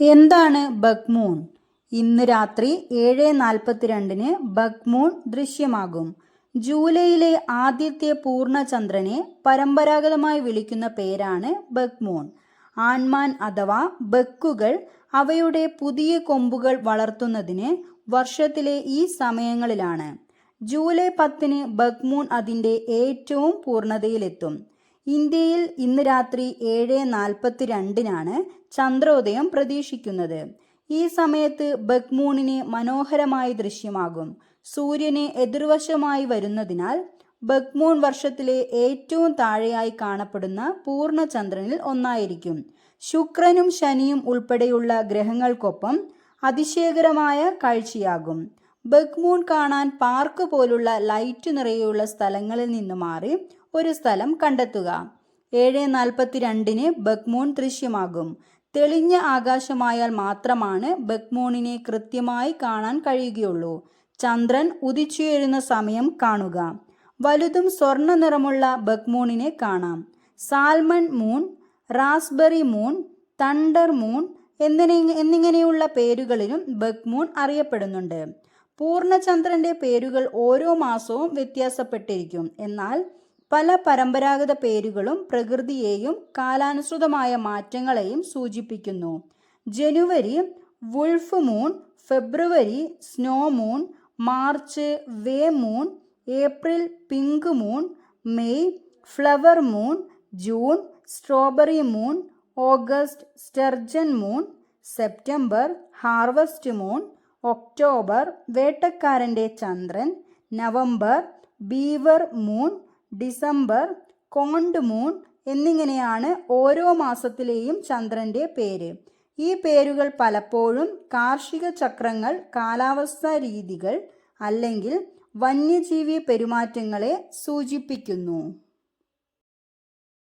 എന്താണ് ബഗ്മൂൺ? ഇന്ന് രാത്രി ഏഴ് നാൽപ്പത്തിരണ്ടിന് ബഗ്മൂൺ ദൃശ്യമാകും. ജൂലൈയിലെ ആദ്യത്തെ പൂർണചന്ദ്രനെ പരമ്പരാഗതമായി വിളിക്കുന്ന പേരാണ് ബഗ്മൂൺ. ആൺമാൻ അഥവാ ബക്കുകൾ അവയുടെ പുതിയ കൊമ്പുകൾ വളർത്തുന്നതിന് വർഷത്തിലെ ഈ സമയങ്ങളിലാണ്. ജൂലൈ പത്തിന് ബഗ്മൂൺ അതിന്റെ ഏറ്റവും പൂർണതയിലെത്തും. ഇന്ത്യയിൽ ഇന്ന് രാത്രി ഏഴ് നാൽപ്പത്തി രണ്ടിനാണ് ചന്ദ്രോദയം പ്രതീക്ഷിക്കുന്നത്. ഈ സമയത്ത് ബഗ്മൂണിന് മനോഹരമായി ദൃശ്യമാകും. സൂര്യനെ എതിർവശമായി വരുന്നതിനാൽ ബഗ്മൂൺ വർഷത്തിലെ ഏറ്റവും താഴെയായി കാണപ്പെടുന്ന പൂർണചന്ദ്രനിൽ ഒന്നായിരിക്കും. ശുക്രനും ശനിയും ഉൾപ്പെടെയുള്ള ഗ്രഹങ്ങൾക്കൊപ്പം അതിശയകരമായ കാഴ്ചയാകും. ബഗ്മൂൺ കാണാൻ പാർക്ക് പോലുള്ള ലൈറ്റ് നിറയെയുള്ള സ്ഥലങ്ങളിൽ നിന്ന് മാറി ഒരു സ്ഥലം കണ്ടെത്തുക. ഏഴ് നാൽപ്പത്തി രണ്ടിന് ബഗ്മൂൺ ദൃശ്യമാകും. തെളിഞ്ഞ ആകാശമായാൽ മാത്രമാണ് ബക്മൂണിനെ കൃത്യമായി കാണാൻ കഴിയുകയുള്ളൂ. ചന്ദ്രൻ ഉദിച്ചുയരുന്ന സമയം കാണുക. വലുതും സ്വർണ നിറമുള്ള ബക്മൂണിനെ കാണാം. Salmon moon raspberry moon thunder moon എന്നിങ്ങനെയുള്ള പേരുകളിലും ബക്മൂൺ അറിയപ്പെടുന്നുണ്ട്. പൂർണചന്ദ്രന്റെ പേരുകൾ ഓരോ മാസവും വ്യത്യാസപ്പെട്ടിരിക്കും. എന്നാൽ പല പരമ്പരാഗത പേരുകളും പ്രകൃതിയെയും കാലാനുസൃതമായ മാറ്റങ്ങളെയും സൂചിപ്പിക്കുന്നു. January wolf moon February snow moon March വേ moon April pink moon May flower moon June strawberry moon August sturgeon moon September harvest moon October വേട്ടക്കാരന്റെ ചന്ദ്രൻ November beaver moon December cold moon എന്നിങ്ങനെയാണ് ഓരോ മാസത്തിലെയും ചന്ദ്രന്റെ പേര്. ഈ പേരുകൾ പലപ്പോഴും കാർഷിക ചക്രങ്ങൾ കാലാവസ്ഥാ രീതികൾ അല്ലെങ്കിൽ വന്യജീവി പെരുമാറ്റങ്ങളെ സൂചിപ്പിക്കുന്നു.